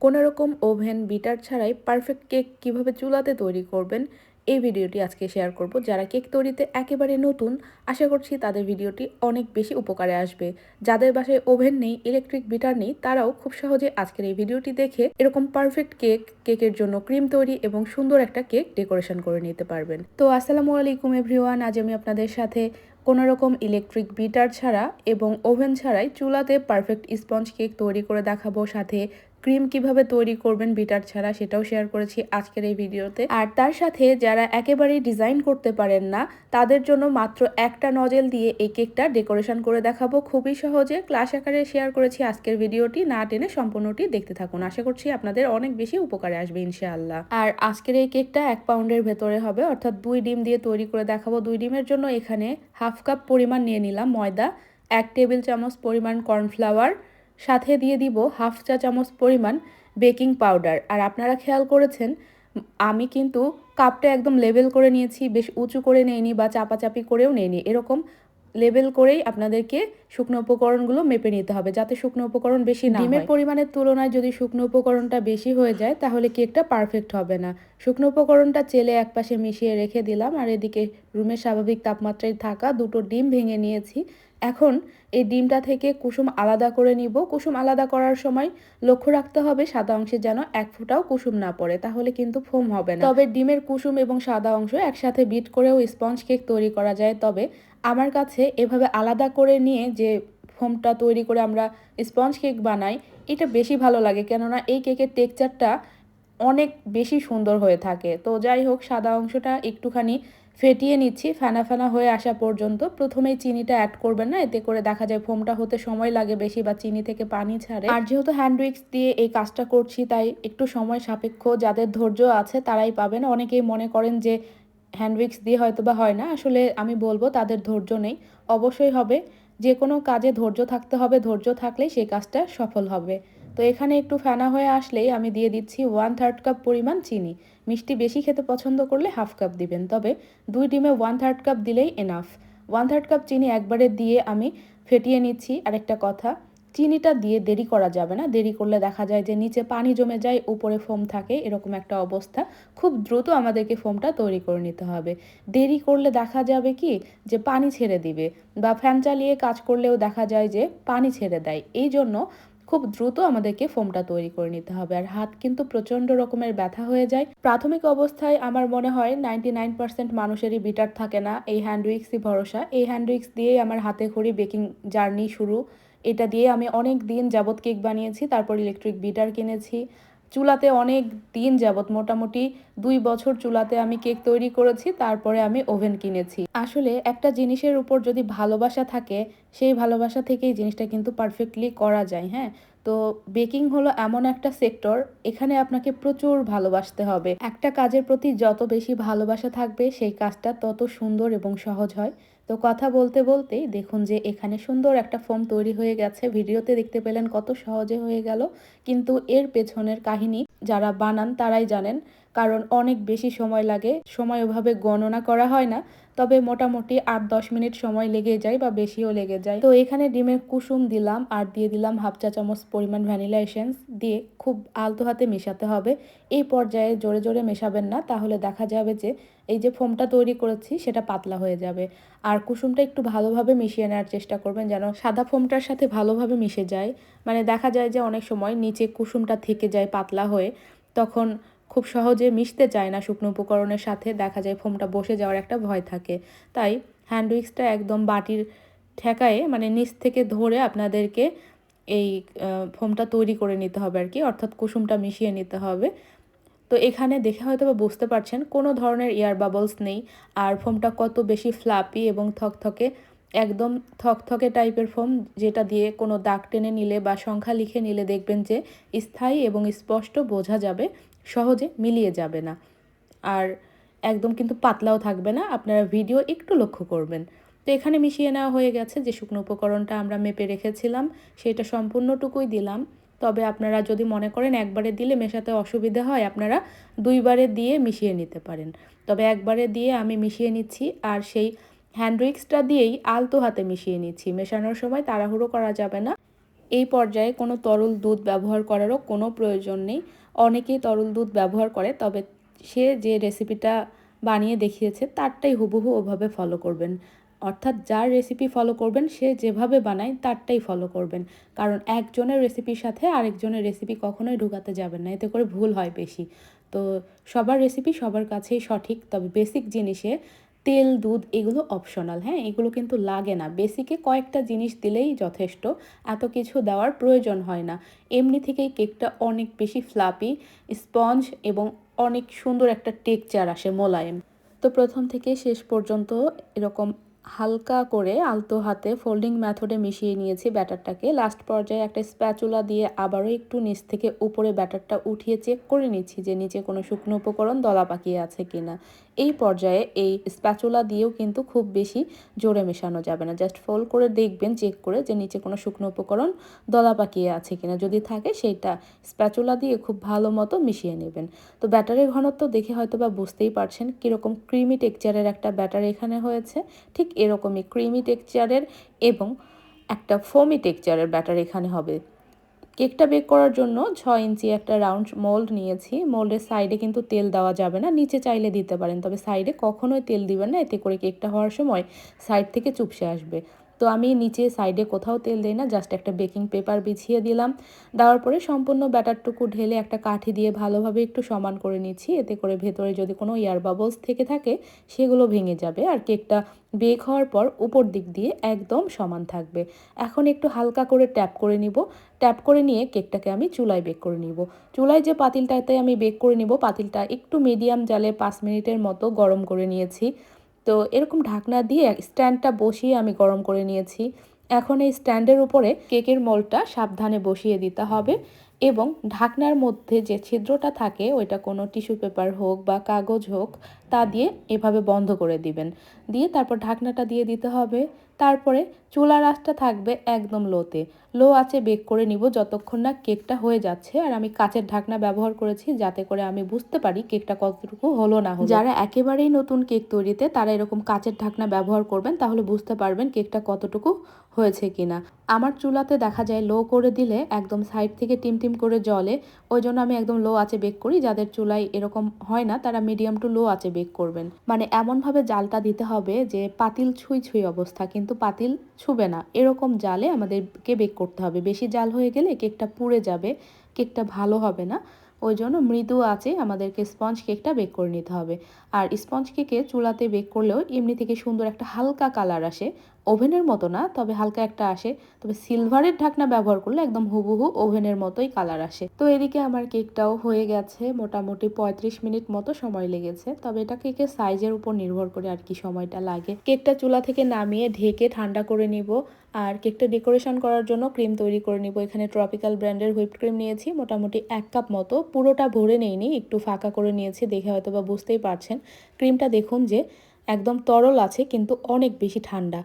কোনো রকম oven, beater ছাড়াই পারফেক্ট কেক কীভাবে চুলাতে তৈরি করবেন, এই ভিডিওটি আজকে শেয়ার করব। যারা কেক তৈরিতে একেবারে নতুন, আশা করছি তাদের ভিডিওটি অনেক বেশি উপকারে আসবে। যাদের বাসায় ওভেন নেই ইলেকট্রিক বিটার নেই, তারাও খুব সহজে আজকের এই ভিডিওটি দেখে এরকম পারফেক্ট কেক, কেকের জন্য ক্রিম তৈরি এবং সুন্দর একটা কেক ডেকোরেশন করে নিতে পারবেন। তো আসসালামু আলাইকুম এভরিওয়ান আজ আমি আপনাদের সাথে কোনো রকম ইলেকট্রিক বিটার ছাড়া এবং ওভেন ছাড়াই চুলাতে পারফেক্ট স্পঞ্জ কেক তৈরি করে দেখাবো। সাথে ক্রিম কীভাবে তৈরি করবেন বিটার ছাড়া সেটাও শেয়ার করেছি আজকের এই ভিডিওতে। আর তার সাথে যারা একেবারেই ডিজাইন করতে পারেন না, তাদের জন্য মাত্র একটা নজেল দিয়ে এই কেকটা ডেকোরেশন করে দেখাবো। খুবই সহজে ক্লাস আকারে শেয়ার করেছি আজকের ভিডিওটি, না টেনে সম্পূর্ণটি দেখতে থাকুন। আশা করছি আপনাদের অনেক বেশি উপকারে আসবে ইনশাআল্লাহ। আর আজকের এই কেকটা এক পাউন্ডের ভেতরে হবে, অর্থাৎ দুই ডিম দিয়ে তৈরি করে দেখাবো। দুই ডিমের জন্য এখানে হাফ কাপ পরিমাণ নিয়ে নিলাম ময়দা, এক টেবিল চামচ পরিমাণ কর্নফ্লাওয়ার সাথে দিয়ে দিব হাফ চা চামচ পরিমাণ বেকিং পাউডার। আর আপনারা খেয়াল করেছেন, আমি কিন্তু কাপটা একদম লেভেল করে নিয়েছি, বেশ উঁচু করে নেইনি বা চাপাচাপি করেও নেইনি। এরকম লেবেল করেই আপনাদেরকে শুকনো উপকরণগুলো মেপে নিতে হবে যাতে শুকনো উপকরণ বেশি না ডিমের পরিমাণের তুলনায় যদি শুকনো উপকরণটা বেশি হয়ে যায় তাহলে কেকটা পারফেক্ট হবে না। শুকনো উপকরণটা চেলে একপাশে মিশিয়ে রেখে দিলাম আর এদিকে রুমের স্বাভাবিক তাপমাত্রায় থাকা দুটো ডিম ভেঙে নিয়েছি। এখন এই ডিমটা থেকে কুসুম আলাদা করে নিব। কুসুম আলাদা করার সময় লক্ষ্য রাখতে হবে সাদা অংশে যেন এক ফুটাও কুসুম না পড়ে তাহলে কিন্তু ফোম হবে না। তবে ডিমের কুসুম এবং সাদা অংশ একসাথে বিট করেও স্পঞ্জ কেক তৈরি করা যায় তবে আমার কাছে এভাবে আলাদা করে নিয়ে যে ফোমটা তৈরি করে আমরা স্পঞ্জ কেক বানাই, এটা বেশি ভালো লাগে। কেননা এই কেকের টেক্সচারটা অনেক বেশি সুন্দর হয়ে থাকে। তো যাই হোক, সাদা অংশটা একটুখানি ফেটিয়ে নিচ্ছি। ফেনা ফেনা হয়ে আসা পর্যন্ত প্রথমেই চিনিটা অ্যাড করবেন না, এতে করে দেখা যায় ফোমটা হতে সময় লাগে বেশি বা চিনি থেকে পানি ছাড়ে। আর যেহেতু হ্যান্ড উইক্স দিয়ে এই কাজটা করছি, তাই একটু সময় সাপেক্ষ, যাদের ধৈর্য আছে তারাই পাবেন। অনেকেই মনে করেন যে হ্যান্ড উইক্স দিয়ে হয়তো বা হয় না, আসলে আমি বলব তাদের ধৈর্য নেই। অবশ্যই হবে, যে কোনো কাজে ধৈর্য থাকতে হবে, ধৈর্য থাকলেই সেই কাজটা সফল হবে। তো এখানে একটু ফেনা হয়ে আসলেই আমি দিয়ে দিচ্ছি ওয়ান থার্ড কাপ পরিমাণ চিনি। মিষ্টি বেশি খেতে পছন্দ করলে হাফ কাপ দিবেন, তবে দুই ডিমে ওয়ান থার্ড কাপ দিলেই এনাফ ওয়ান থার্ড কাপ চিনি একবারে দিয়ে আমি ফেটিয়ে নিচ্ছি। আরেকটা কথা চিনিটা দিয়ে দেরি করা যাবে না। দেরি করলে দেখা যায় যে নিচে পানি জমে যায়, উপরে ফোম থাকে, এরকম একটা অবস্থা। খুব দ্রুত আমাদেরকে ফোমটা তৈরি করে নিতে হবে। দেরি করলে দেখা যাবে কি যে পানি ছেড়ে দিবে বা ফ্যান চালিয়ে কাজ করলেও দেখা যায় যে পানি ছেড়ে দেয়। এই জন্য খুব দ্রুত আমাদেরকে ফোমটা তৈরি করে নিতে হবে। আর হাত কিন্তু প্রচণ্ড রকমের ব্যথা হয়ে যায়। প্রাথমিক অবস্থায় আমার মনে হয় নাইনটি নাইন পার্সেন্ট মানুষেরই বিটার থাকে না এই হ্যান্ড উইক্সই ভরসা। এই হ্যান্ড উইক্স দিয়েই আমার হাতে খড়ি বেকিং জার্নি শুরু। এটা দিয়ে আমি অনেক দিন যাবৎ কেক বানিয়েছি, তারপর ইলেকট্রিক বিটার কিনেছি। চুলাতে অনেক দিন যাবৎ, মোটামুটি দুই বছর চুলাতে আমি কেক তৈরি করেছি, তারপরে আমি ওভেন কিনেছি। আসলে একটা জিনিসের উপর যদি ভালোবাসা থাকে, সেই ভালোবাসা থেকেই জিনিসটা কিন্তু পারফেক্টলি করা যায় হ্যাঁ? তো বেকিং হলো এমন একটা সেক্টর এখানে আপনাকে প্রচুর ভালোবাসতে হবে। একটা কাজের প্রতি যত বেশি ভালোবাসা থাকবে, সেই কাজটা তত সুন্দর এবং সহজ হয়। তো কথা বলতে বলতেই দেখুন যে এখানে সুন্দর একটা ফর্ম তৈরি হয়ে গেছে। ভিডিওতে দেখতে পেলেন কত সহজে হয়ে গেল। কিন্তু এর পেছনের কাহিনী যারা বানান তারাই জানেন। কারণ অনেক বেশি সময় লাগে। সময় ওভাবে গণনা করা হয় না। তবে মোটামুটি আট দশ মিনিট সময় লেগে যায় বা বেশিও লেগে যায়। তো এখানে ডিমের কুসুম দিলাম আর দিয়ে দিলাম হাফ চা চামচ পরিমাণ ভ্যানিলা এসেন্স দিয়ে খুব আলতো হাতে মেশাতে হবে। এই পর্যায়ে জোরে জোরে মেশাবেন না, তাহলে দেখা যাবে যে এই যে ফোমটা তৈরি করেছি সেটা পাতলা হয়ে যাবে। আর কুসুমটা একটু ভালোভাবে মিশিয়ে নেওয়ার চেষ্টা করবেন যেন সাদা ফোমটার সাথে ভালোভাবে মিশে যায়। মানে দেখা যায় যে অনেক সময় নিচে কুসুমটা থেকে যায় পাতলা হয়ে, তখন খুব সহজে মিশতে চায় না শুকনো উপকরণের সাথে, দেখা যায় ফোমটা বসে যাওয়ার একটা ভয় থাকে। তাই হ্যান্ড উইক্সটা একদম বাটির ঠেকায়ে মানে নিচ থেকে ধরে আপনাদেরকে এই ফোমটা তৈরি করে নিতে হবে আর কি, অর্থাৎ কুসুমটা মিশিয়ে নিতে হবে। তো এখানে দেখে হয়তো বা বুঝতে পারছেন, কোনো ধরনের এয়ার বাবলস নেই, আর ফোমটা কত বেশি ফ্লাপি এবং থকথকে, একদম থকথকে টাইপের ফোম, যেটা দিয়ে কোনো দাগ টেনে নিলে বা সংখ্যা লিখে নিলে দেখবেন যে স্থায়ী এবং স্পষ্ট বোঝা যাবে। সহজে মিলিয়ে যাবে না। আর একদম কিন্তু পাতলাও থাকবে না। আপনারা ভিডিও একটু লক্ষ্য করবেন। তো এখানে মিশিয়ে নেওয়া হয়ে গেছে যে শুকনো উপকরণটা আমরা মেপে রেখেছিলাম, সেটা সম্পূর্ণটুকুই দিলাম। তবে আপনারা যদি মনে করেন একবারে দিলে মেশাতে অসুবিধা হয়, আপনারা দুইবারে দিয়ে মিশিয়ে নিতে পারেন। তবে একবারে দিয়ে আমি মিশিয়ে নিচ্ছি আর সেই হ্যান্ড উইক্সটা দিয়েই আলতো হাতে মিশিয়ে নিচ্ছি। মেশানোর সময় তাড়াহুড়ো করা যাবে না। এই পর্যায়ে কোনো তরল দুধ ব্যবহার করারও কোনো প্রয়োজন নেই। অনেকেই তরল দুধ ব্যবহার করে, তবে সে যে রেসিপিটা বানিয়ে দেখিয়েছে, তারটাই হুবহু ওভাবে ফলো করবেন। অর্থাৎ যার রেসিপি ফলো করবেন, সে যেভাবে বানায়, তারটাই ফলো করবেন। কারণ একজনের রেসিপির সাথে আরেকজনের রেসিপি কখনোই ঢুকাতে যাবেন না, এতে করে ভুল হয় বেশি। তো সবার রেসিপি সবার কাছেই সঠিক, তবে বেসিক জিনিসে তেল, দুধ এগুলো অপশনাল হ্যাঁ? এগুলো কিন্তু লাগে না। বেসিকে কয়েকটা জিনিস দিলেই যথেষ্ট, এত কিছু দেওয়ার প্রয়োজন হয় না। এমনি থেকেই কেকটা অনেক বেশি ফ্লাপি স্পঞ্জ এবং অনেক সুন্দর একটা টেকচার আসে মোলায়েম। তো প্রথম থেকে শেষ পর্যন্ত এরকম হালকা করে আলতো হাতে ফোল্ডিং মেথডে মিশিয়ে নিয়েছি ব্যাটারটাকে। লাস্ট পর্যায়ে একটা স্প্যাচুলা দিয়ে আবারও একটু নিচ থেকে উপরে ব্যাটারটা উঠিয়ে চেক করে নিচ্ছি যে নিচে কোনো শুকনো উপকরণ দলা পাকিয়ে আছে কিনা। এই পর্যায়ে এই স্প্যাচুলা দিয়েও কিন্তু খুব বেশি জোরে মেশানো যাবে না। জাস্ট ফোল্ড করে দেখবেন, চেক করে যে নিচে কোনো শুকনো উপকরণ দলা পাকিয়ে আছে কিনা। যদি থাকে, সেইটা স্প্যাচুলা দিয়ে খুব ভালো মতো মিশিয়ে নেবেন। তো ব্যাটারের ঘনত্ব দেখে হয়তো বা বুঝতেই পারছেন কীরকম ক্রিমি টেক্সচারের একটা ব্যাটার এখানে হয়েছে। ঠিক এরকমই ক্রিমি টেক্সচারের এবং একটা ফোমি টেক্সচারের ব্যাটার এখানে হবে। কেকটা বেক করার জন্য ছ ইঞ্চি একটা রাউন্ড মোল্ড নিয়েছি। মোল্ডের সাইডে কিন্তু তেল দেওয়া যাবে না, নিচে চাইলে দিতে পারেন। তবে সাইডে কখনোই তেল দিবেন না, এতে করে কেকটা হওয়ার সময় সাইড থেকে চুপসে আসবে। তো আমি নিচে সাইডে কোথাও তেল দিই না জাস্ট একটা বেকিং পেপার বিছিয়ে দিলাম। দেওয়ার পরে সম্পূর্ণ ব্যাটারটুকু ঢেলে একটা কাঠি দিয়ে ভালোভাবে একটু সমান করে নিচ্ছি। এতে করে ভেতরে যদি কোনো এয়ার বাবলস থেকে থাকে, সেগুলো ভেঙে যাবে। আর কেকটা বেক হওয়ার পর উপর দিক দিয়ে একদম সমান থাকবে। এখন একটু হালকা করে ট্যাপ করে নিব। ট্যাপ করে নিয়ে কেকটাকে আমি চুলায় বেক করে নিব। চুলায় যে পাতিলটাতে আমি বেক করে নিব, পাতিলটা একটু মিডিয়াম জালে পাঁচ মিনিটের মতো গরম করে নিয়েছি। তো এরকম ঢাকনা দিয়ে স্ট্যান্ডটা বসিয়ে আমি গরম করে নিয়েছি। এখন এই স্ট্যান্ডের উপরে কেকের মোলটা সাবধানে বসিয়ে দিতে হবে এবং ঢাকনার মধ্যে যে ছিদ্রটা থাকে, ওইটা কোনো টিস্যু পেপার হোক বা কাগজ হোক, তা দিয়ে এভাবে বন্ধ করে দিবেন। দিয়ে তারপর ঢাকনাটা দিয়ে দিতে হবে। তারপরে চুলার আঁচটা থাকবে একদম লোতে। লো আছে বেক করে নিব যতক্ষণ না কেকটা হয়ে যাচ্ছে। আর আমি কাচের ঢাকনা ব্যবহার করেছি যাতে করে আমি বুঝতে পারি কেকটা কতটুকু হলো না হলো। যারা একেবারেই নতুন কেক তৈরিতে তারা এরকম কাচের ঢাকনা ব্যবহার করবেন তাহলে বুঝতে পারবেন কেকটা কতটুকু হয়েছে কিনা। আমার চুলাতে দেখা যায় লো করে দিলে একদম সাইড থেকে টিম টিম করে জলে ওই জন্য আমি একদম লো আছে বেক করি। যাদের চুলায় এরকম হয় না তারা মিডিয়াম টু লো আছে বেক করবেন। মানে এমনভাবে জালটা দিতে হবে যে পাতিল ছুঁই ছুঁই অবস্থা, কিন্তু পাতিল ছুবে না। এরকম জালে আমাদেরকে বেক করতে হবে। বেশি জাল হয়ে গেলে কেকটা পুড়ে যাবে, কেকটা ভালো হবে না। ওই জন্য মৃদু আছে আমাদেরকে স্পঞ্জ কেকটা বেক করে নিতে হবে। আর স্পঞ্জ কেকে চুলাতে বেক করলেও এমনি থেকে সুন্দর একটা হালকা কালার আসে। ওভেনের মতো না, তবে হালকা একটা আসে। তবে সিলভারের ঢাকনা ব্যবহার করলে একদম হুবহু ওভেনের মতোই কালার আসে। তো এদিকে আমার কেকটাও হয়ে গেছে, মোটামুটি পঁয়ত্রিশ মিনিট মতো সময় লেগেছে। তবে এটা কেকের সাইজের উপর নির্ভর করে আর কি সময়টা লাগে। কেকটা চুলা থেকে নামিয়ে ঢেকে ঠান্ডা করে নিব আর কেকটা ডেকোরেশন করার জন্য ক্রিম তৈরি করে নিব। এখানে ট্রপিক্যাল ব্র্যান্ডের হুইপ ক্রিম নিয়েছি, মোটামুটি এক কাপ মতো। পুরোটা ভরে নেইনি, একটু ফাঁকা করে নিয়েছি, দেখে হয়তো বা বুঝতেই পারছেন। ক্রিমটা দেখুন যে একদম তরল আছে, কিন্তু অনেক বেশি ঠান্ডা।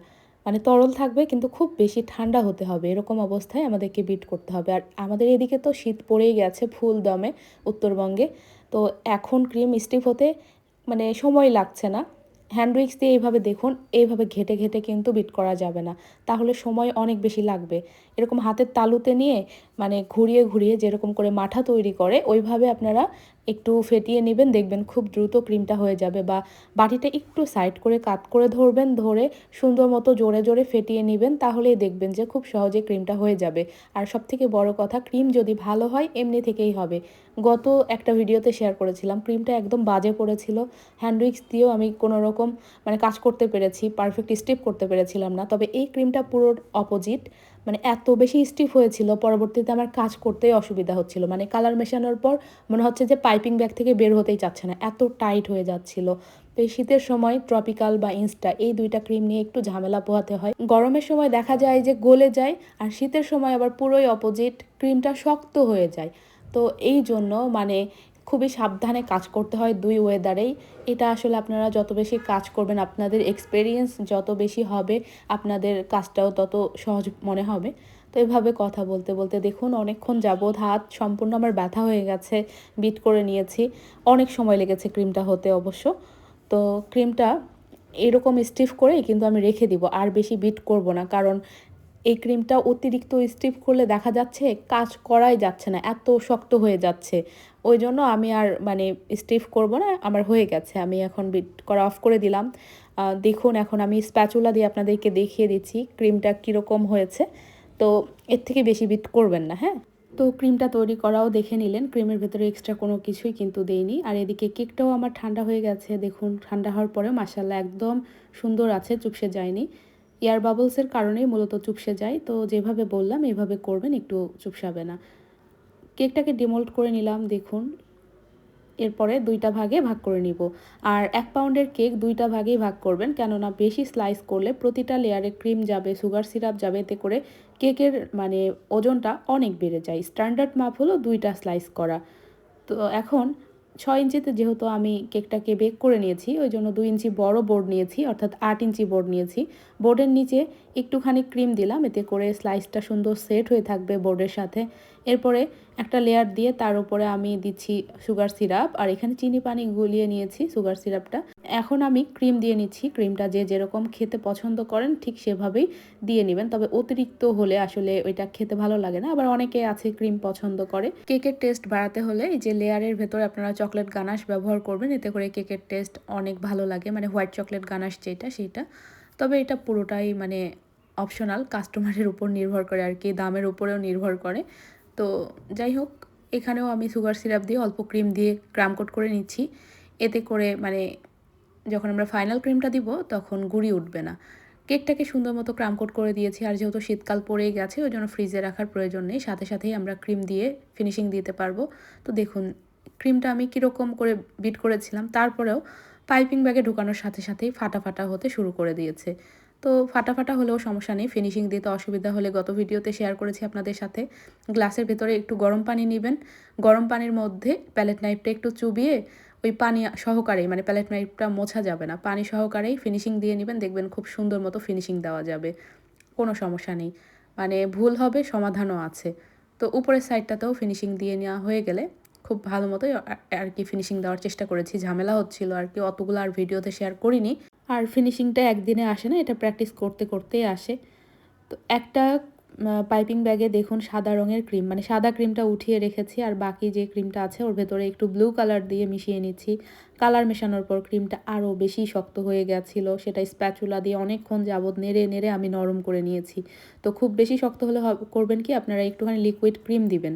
মানে তরল থাকবে, কিন্তু খুব বেশি ঠান্ডা হতে হবে। এরকম অবস্থায় আমাদেরকে বিট করতে হবে। আর আমাদের এদিকে তো শীত পড়েই গেছে ফুল দমে উত্তরবঙ্গে। তো এখন ক্রিম স্টিফ হতে মানে সময় লাগছে না। হ্যান্ড উইক্স দিয়ে এইভাবে দেখুন, এইভাবে ঘেটে ঘেটে কিন্তু বিট করা যাবে না। তাহলে সময় অনেক বেশি লাগবে। এরকম হাতের তালুতে নিয়ে মানে ঘুরিয়ে ঘুরিয়ে যেরকম করে মাঠা তৈরি করে, ওইভাবে আপনারা একটু ফেটিয়ে নেবেন, দেখবেন খুব দ্রুত ক্রিমটা হয়ে যাবে বা বাটিটা একটু সাইড করে কাত করে ধরবেন, ধরে সুন্দর মতো জোরে জোরে ফেটিয়ে নেবেন, তাহলেই দেখবেন যে খুব সহজে ক্রিমটা হয়ে যাবে। আর সব থেকে বড় কথা, ক্রিম যদি ভালো হয় এমনি থেকেই হবে। গত একটা ভিডিওতে শেয়ার করেছিলাম, ক্রিমটা একদম বাজে পড়েছিল। হ্যান্ড উইক্স দিয়েও আমি কোনো রকম মানে কাজ করতে পেরেছি, পারফেক্ট স্টেপ করতে পেরেছিলাম না। তবে এই ক্রিমটা পুরো অপোজিট। মানে এত বেশি স্টিফ হয়েছিল, পরবর্তীতে আমার কাজ করতেই অসুবিধা হচ্ছিল। মানে কালার মেশানোর পর মনে হচ্ছে যে পাইপিং ব্যাগ থেকে বের হতেই চাচ্ছে না, এত টাইট হয়ে যাচ্ছিল। তো এই শীতের সময় ট্রপিক্যাল বা ইনস্টা এই দুইটা ক্রিম নিয়ে একটু ঝামেলা পোহাতে হয়। গরমের সময় দেখা যায় যে গলে যায়, আর শীতের সময় আবার পুরোই অপোজিট ক্রিমটা শক্ত হয়ে যায়। তো এই জন্য মানে খুবই সাবধানে কাজ করতে হয় দুই ওয়েদারেই এটা আসলে আপনারা যত বেশি কাজ করবেন, আপনাদের এক্সপিরিয়েন্স যত বেশি হবে, আপনাদের কাজটাও তত সহজ মনে হবে। তো এভাবে কথা বলতে বলতে দেখুন, অনেকক্ষণ যাবৎ হাত সম্পূর্ণ আমার ব্যথা হয়ে গেছে বিট করে নিয়েছি। অনেক সময় লেগেছে ক্রিমটা হতে অবশ্য। তো ক্রিমটা এরকম স্টিফ করেই কিন্তু আমি রেখে দিব, আর বেশি বিট করব না। কারণ এই ক্রিমটা অতিরিক্ত স্টিফ করলে দেখা যাচ্ছে কাজ করাই যাচ্ছে না, এত শক্ত হয়ে যাচ্ছে। ওই জন্য আমি আর মানে স্টিফ করব না, আমার হয়ে গেছে। আমি এখন বিট করা অফ করে দিলাম। দেখুন, এখন আমি স্প্যাচুলা দিয়ে আপনাদেরকে দেখিয়ে দিচ্ছি ক্রিমটা কীরকম হয়েছে। তো এর থেকে বেশি বিট করবেন না হ্যাঁ? তো ক্রিমটা তৈরি করাও দেখে নিলেন, ক্রিমের ভেতরে এক্সট্রা কোনো কিছুই কিন্তু দেইনি। আর এদিকে কেকটাও আমার ঠান্ডা হয়ে গেছে, দেখুন, ঠান্ডা হওয়ার পরেও মাসাল্লাহ একদম সুন্দর আছে, চুপসে যায়নি। এয়ার বাবলসের কারণেই মূলত চুপসে যায়। তো যেভাবে বললাম, এভাবে করবেন, একটু চুপসাবে না। কেকটাকে ডিমোল্ড করে নিলাম, দেখুন। এরপরে দুইটা ভাগে ভাগ করে নিব। আর এক পাউন্ডের কেক দুইটা ভাগেই ভাগ করবেন, কেননা বেশি স্লাইস করলে প্রতিটা লেয়ারে ক্রিম যাবে, সুগার সিরাপ যাবে, এতে করে কেকের মানে ওজনটা অনেক বেড়ে যায়। স্ট্যান্ডার্ড মাপ হলো দুইটা স্লাইস করা। তো এখন ছয় ইঞ্চিতে যেহেতু আমি কেকটাকে বেক করে নিয়েছি, ওই জন্য দুই ইঞ্চি বড় বোর্ড নিয়েছি, অর্থাৎ আট ইঞ্চি বোর্ড নিয়েছি। বোর্ডের নিচে একটুখানি ক্রিম দিলাম, এতে করে স্লাইসটা সুন্দর সেট হয়ে থাকবে বোর্ডের সাথে। এরপরে একটা লেয়ার দিয়ে তার উপরে আমি দিচ্ছি সুগার সিরাপ আর এখানে চিনি পানি গুলিয়ে নিয়েছি সুগার সিরাপটা এখন আমি ক্রিম দিয়ে নিচ্ছি ক্রিমটা যে যেরকম খেতে পছন্দ করেন ঠিক সেভাবেই দিয়ে নেবেন। তবে অতিরিক্ত হলে আসলে ওইটা খেতে ভালো লাগে না। আবার অনেকে আছে ক্রিম পছন্দ করে। কেকের টেস্ট বাড়াতে হলে এই যে লেয়ারের ভেতরে আপনারা চকলেট গানাশ ব্যবহার করবেন, এতে করে কেকের টেস্ট অনেক ভালো লাগে। মানে হোয়াইট চকলেট গানাশ যেটা সেইটা তবে এটা পুরোটাই মানে অপশনাল কাস্টমারের উপর নির্ভর করে আর কি, দামের উপরেও নির্ভর করে। তো যাই হোক, এখানেও আমি সুগার সিরাপ দিয়ে অল্প ক্রিম দিয়ে ক্রাম কোট করে নিচ্ছি। এতে করে মানে যখন আমরা ফাইনাল ক্রিমটা দিব, তখন গুড়ি উঠবে না। কেকটাকে সুন্দর মতো ক্রাম কোট করে দিয়েছি, আর যেহেতু শীতকাল পড়েই গেছে, ওই জন্য ফ্রিজে রাখার প্রয়োজন নেই। সাথে সাথেই আমরা ক্রিম দিয়ে ফিনিশিং দিতে পারব। তো দেখুন, ক্রিমটা আমি কীরকম করে বিট করেছিলাম, তারপরেও পাইপিং ব্যাগে ঢোকানোর সাথে সাথেই ফাটা ফাটা হতে শুরু করে দিয়েছে। তো ফাটা ফাটা হলেও সমস্যা নেই। ফিনিশিং দিতে অসুবিধা হলে গত ভিডিওতে শেয়ার করেছি আপনাদের সাথে। গ্লাসের ভেতরে একটু গরম পানি নেবেন। গরম পানির মধ্যে প্যালেট নাইফটা একটু চুবিয়ে ওই পানি সহকারেই মানে প্যালেট নাইফটা মোছা যাবে না। পানি সহকারেই ফিনিশিং দিয়ে নেবেন, দেখবেন খুব সুন্দর মতো ফিনিশিং দেওয়া যাবে। কোনো সমস্যা নেই। মানে ভুল হবে, সমাধানও আছে। তো উপরের সাইডটাতেও ফিনিশিং দিয়ে নেওয়া হয়ে গেলে খুব ভালো মতোই আর কি ফিনিশিং দেওয়ার চেষ্টা করেছি। ঝামেলা হচ্ছিল আর কি, অতগুলো আর ভিডিওতে শেয়ার করিনি। আর ফিনিশিংটা একদিনে আসে না, এটা প্র্যাকটিস করতে করতেই আসে। তো একটা পাইপিং ব্যাগে দেখুন সাদা রঙের ক্রিম মানে সাদা ক্রিমটা উঠিয়ে রেখেছি আর বাকি যে ক্রিমটা আছে ওর ভেতরে একটু ব্লু কালার দিয়ে মিশিয়ে নিচ্ছি। কালার মেশানোর পর ক্রিমটা আরও বেশি শক্ত হয়ে গেছিল, সেটা স্প্যাচুলা দিয়ে অনেকক্ষণ যাবৎ নেড়ে নেড়ে আমি নরম করে নিয়েছি। তো খুব বেশি শক্ত হলে করবেন কি? আপনারা একটুখানি লিকুইড ক্রিম দিবেন।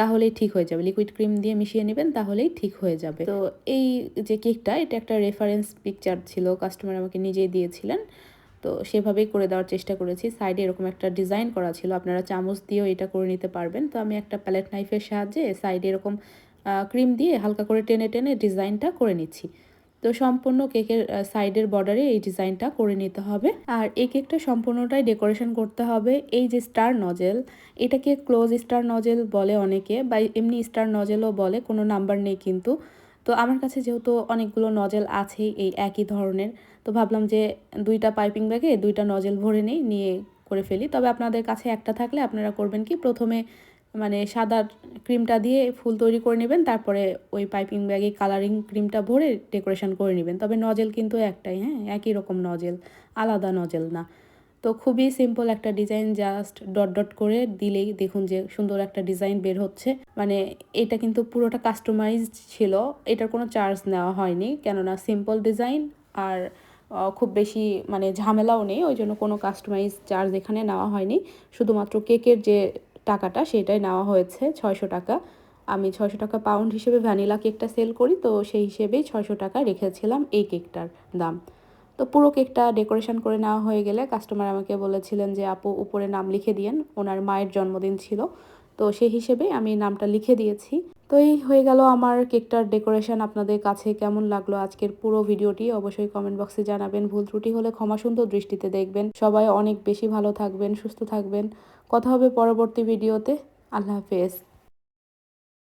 তাহলেই ঠিক হয়ে যাবে। লিকুইড ক্রিম দিয়ে মিশিয়ে নেবেন, তাহলেই ঠিক হয়ে যাবে। তো এই যে কেকটা, এটা একটা রেফারেন্স পিকচার ছিল কাস্টমার আমাকে নিজেই দিয়েছিলেন। তো সেভাবেই করে দেওয়ার চেষ্টা করেছি। সাইডে এরকম একটা ডিজাইন করা ছিল, আপনারা চামচ দিয়েও এটা করে নিতে পারবেন। তো আমি একটা প্যালেট নাইফের সাহায্যে সাইডে এরকম ক্রিম দিয়ে হালকা করে টেনে টেনে ডিজাইনটা করে নিচ্ছি। তো সম্পূর্ণ কেকের সাইডের বর্ডারে এই ডিজাইনটা করে নিতে হবে। আর এই কেকটা সম্পূর্ণটাই ডেকোরেশন করতে হবে। এই যে স্টার নজেল, এটাকে ক্লোজ স্টার নজেল বলে অনেকে বা এমনি স্টার নজেলও বলে, কোনো নাম্বার নেই কিন্তু। তো আমার কাছে যেহেতু অনেকগুলো নজেল আছে এই একই ধরনের, তো ভাবলাম যে দুইটা পাইপিং ব্যাগে দুইটা নজেল ভরে নেই, নিয়ে করে ফেলি। তবে আপনাদের কাছে একটা থাকলে আপনারা করবেন কি? প্রথমে মানে সাদা ক্রিমটা দিয়ে ফুল তৈরি করে নেবেন, তারপরে ওই পাইপিং ব্যাগে কালারিং ক্রিমটা ভরে ডেকোরেশন করে নেবেন। তবে নজেল কিন্তু একটাই হ্যাঁ একই রকম নজেল আলাদা নজেল না। তো খুবই সিম্পল একটা ডিজাইন জাস্ট ডট ডট করে দিলেই দেখুন যে সুন্দর একটা ডিজাইন বের হচ্ছে। মানে এটা কিন্তু পুরোটা কাস্টমাইজড ছিল, এটার কোনো চার্জ নেওয়া হয়নি, কেননা সিম্পল ডিজাইন আর খুব বেশি মানে ঝামেলাও নেই, ওই জন্য কোনো কাস্টমাইজ চার্জ এখানে নেওয়া হয়নি। শুধুমাত্র কেকের যে টাকাটা সেটাই নেওয়া হয়েছে ছয়শো টাকা। আমি ছয়শো টাকা পাউন্ড হিসেবে ভ্যানিলা কেকটা সেল করি, তো সেই হিসেবেই ছয়শো টাকা রেখেছিলাম এই কেকটার দাম। তো পুরো কেকটা ডেকোরেশন করে নেওয়া হয়ে গেলে কাস্টমার আমাকে বলেছিলেন যে, আপু, উপরে নাম লিখে দিয়েন। ওনার মায়ের জন্মদিন ছিল, তো সেই হিসেবে আমি নামটা লিখে দিয়েছি। তো এই হয়ে গেল আমার কেকটার ডেকোরেশন। আপনাদের কাছে কেমন লাগল আজকের পুরো ভিডিওটি অবশ্যই কমেন্ট বক্সে জানাবেন। ভুল ত্রুটি হলে ক্ষমা সুন্দর দৃষ্টিতে দেখবেন। সবাই অনেক বেশি ভালো থাকবেন, সুস্থ থাকবেন। কথা হবে পরবর্তী ভিডিওতে। আল্লাহ হাফেজ।